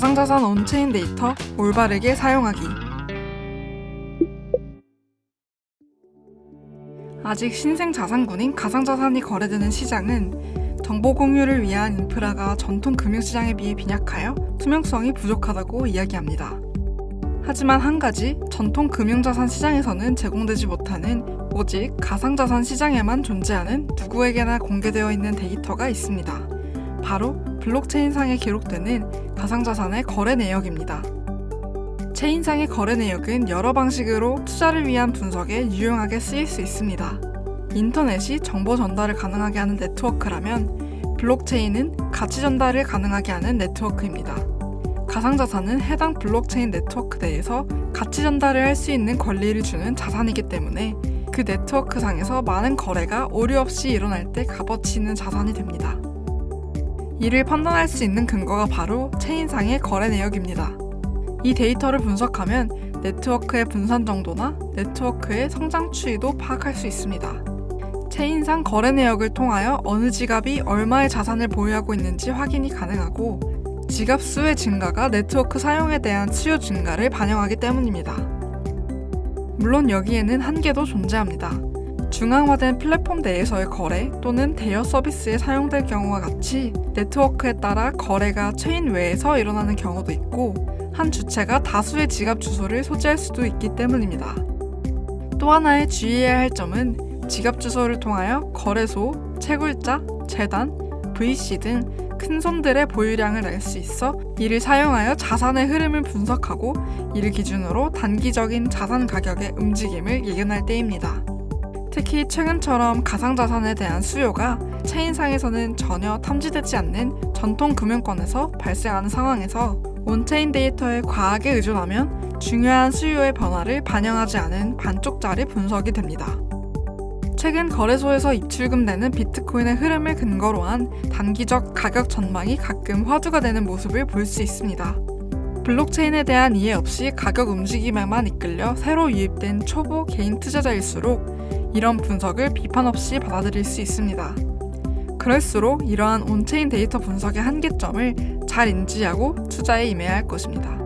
가상자산 온체인 데이터 올바르게 사용하기. 아직 신생 자산군인 가상자산이 거래되는 시장은 정보 공유를 위한 인프라가 전통 금융시장에 비해 빈약하여 투명성이 부족하다고 이야기합니다. 하지만 한 가지 전통 금융자산 시장에서는 제공되지 못하는 오직 가상자산 시장에만 존재하는 누구에게나 공개되어 있는 데이터가 있습니다. 바로 블록체인상에 기록되는 가상자산의 거래 내역입니다. 체인상의 거래 내역은 여러 방식으로 투자를 위한 분석에 유용하게 쓰일 수 있습니다. 인터넷이 정보 전달을 가능하게 하는 네트워크라면 블록체인은 가치 전달을 가능하게 하는 네트워크입니다. 가상자산은 해당 블록체인 네트워크 내에서 가치 전달을 할 수 있는 권리를 주는 자산이기 때문에 그 네트워크 상에서 많은 거래가 오류 없이 일어날 때 값어치 있는 자산이 됩니다. 이를 판단할 수 있는 근거가 바로 체인상의 거래 내역입니다. 이 데이터를 분석하면 네트워크의 분산 정도나 네트워크의 성장 추이도 파악할 수 있습니다. 체인상 거래 내역을 통하여 어느 지갑이 얼마의 자산을 보유하고 있는지 확인이 가능하고 지갑 수의 증가가 네트워크 사용에 대한 수요 증가를 반영하기 때문입니다. 물론 여기에는 한계도 존재합니다. 중앙화된 플랫폼 내에서의 거래 또는 대여 서비스에 사용될 경우와 같이 네트워크에 따라 거래가 체인 외에서 일어나는 경우도 있고 한 주체가 다수의 지갑 주소를 소지할 수도 있기 때문입니다. 또 하나의 주의해야 할 점은 지갑 주소를 통하여 거래소, 채굴자, 재단, VC 등 큰 손들의 보유량을 알 수 있어 이를 사용하여 자산의 흐름을 분석하고 이를 기준으로 단기적인 자산 가격의 움직임을 예견할 때입니다. 특히 최근처럼 가상자산에 대한 수요가 체인상에서는 전혀 탐지되지 않는 전통 금융권에서 발생하는 상황에서 온체인 데이터에 과하게 의존하면 중요한 수요의 변화를 반영하지 않은 반쪽짜리 분석이 됩니다. 최근 거래소에서 입출금되는 비트코인의 흐름을 근거로 한 단기적 가격 전망이 가끔 화두가 되는 모습을 볼 수 있습니다. 블록체인에 대한 이해 없이 가격 움직임에만 이끌려 새로 유입된 초보 개인 투자자일수록 이런 분석을 비판 없이 받아들일 수 있습니다. 그럴수록 이러한 온체인 데이터 분석의 한계점을 잘 인지하고 투자에 임해야 할 것입니다.